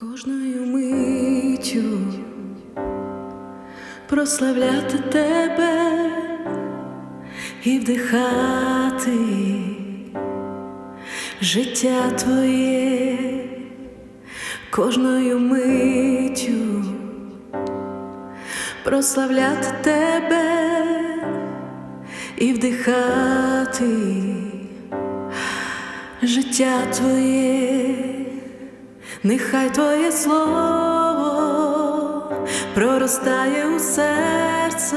Кожною миттю прославляти тебе і вдихати життя твоє, кожною миттю прославляти тебе і вдихати життя твоє. Нехай Твоє слово проростає у серце,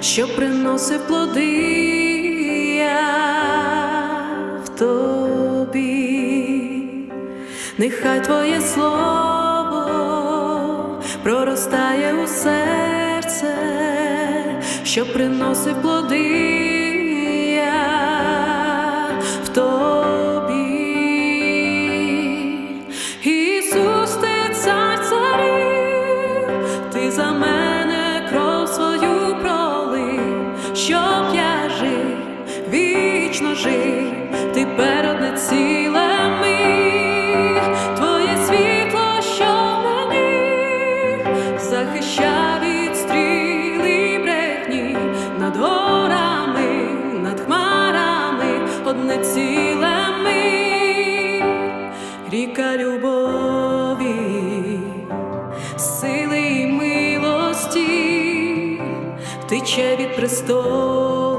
що приносить плоди я в тобі. Нехай Твоє слово проростає у серце, що приносить плоди вічно жив, ти перед ціле міг, твоє світло, що мені захищав від брехні. Над горами, над хмарами, одне ціле ріка любові, сили і милості тече від престолу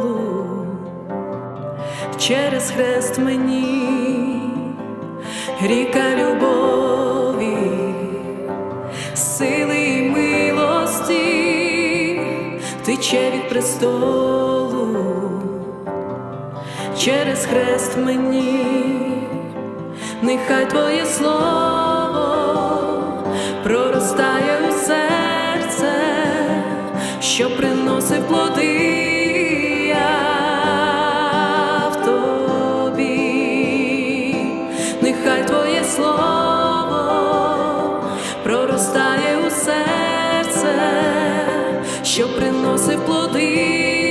через хрест мені, ріка любові, сили і милості тече від престолу. Через хрест мені. Нехай Твоє слово проростає у серце, що приносить плоди що приносив плоди.